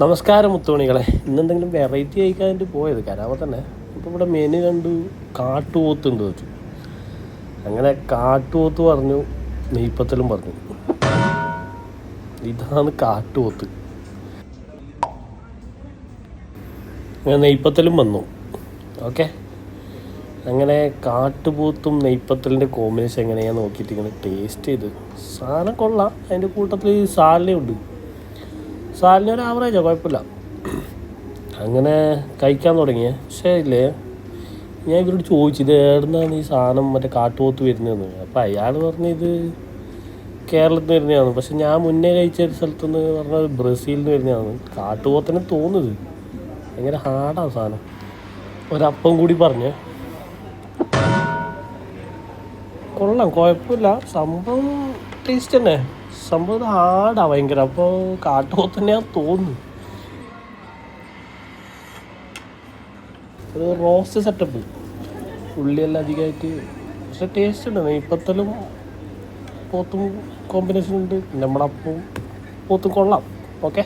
നമസ്കാരം മുത്തുമണികളെ. ഇന്നെന്തെങ്കിലും വെറൈറ്റി കഴിക്കാൻ വേണ്ടി പോയത്. കരാമ തന്നെ. ഇപ്പോൾ ഇവിടെ മെനു കണ്ടു കാട്ടുപോത്തുണ്ട് വെച്ചു. അങ്ങനെ കാട്ടുപോത്ത് പറഞ്ഞു നെയ്പ്പത്തലും പറഞ്ഞു. ഇതാണ് കാട്ടുപോത്ത്. അങ്ങനെ നെയ്പ്പത്തലും വന്നു. ഓക്കെ. അങ്ങനെ കാട്ടുപോത്തും നെയ്പ്പത്തലിന്റെ കോമ്പിനേഷൻ എങ്ങനെയാണെന്ന് നോക്കിയിട്ട് ഇങ്ങനെ ടേസ്റ്റ് ചെയ്ത്. സാധനം കൊള്ളാം. അതിന്റെ കൂട്ടത്തിൽ സാലനുണ്ട് സാലിന് ഒരു ആവറേജാണ് കുഴപ്പമില്ല. അങ്ങനെ കഴിക്കാൻ തുടങ്ങിയ. പക്ഷേ ഇല്ലേ ഞാൻ ഇവരോട് ചോദിച്ചു ഇത് എവിടുന്നാണ് ഈ സാധനം മറ്റേ കാട്ടുപോത്ത് വരുന്നതെന്ന്? അപ്പോൾ അയാൾ പറഞ്ഞു ഇത് കേരളത്തിൽ നിന്ന് വരുന്നതാണ്. പക്ഷെ ഞാൻ മുന്നേ കഴിച്ച ഒരു സ്ഥലത്തുനിന്ന് പറഞ്ഞത് ബ്രസീലിൽ നിന്ന് വരുന്നതാണ്. കാട്ടുപോത്തന്നെ തോന്നുന്നത്. ഭയങ്കര ഹാർഡാണ് സാധനം. ഒരപ്പം കൂടി പറഞ്ഞ്. കൊള്ളാം കുഴപ്പമില്ല. സംഭവം ടേസ്റ്റ് തന്നെ. സംഭവം ഹാർഡാ ഭയങ്കര. അപ്പോൾ കാട്ടുപോ തന്നെയാ തോന്നുന്നു ഒരു റോസ്റ്റ് സെറ്റപ്പ് ഉള്ളിയെല്ലാം അധികമായിട്ട് പക്ഷെ ടേസ്റ്റ് ഉണ്ട്. നെയ്പ്പത്തലും പോത്തും കോമ്പിനേഷൻ ഉണ്ട്. നമ്മുടെ അപ്പവും പോത്തും കൊള്ളാം. ഓക്കെ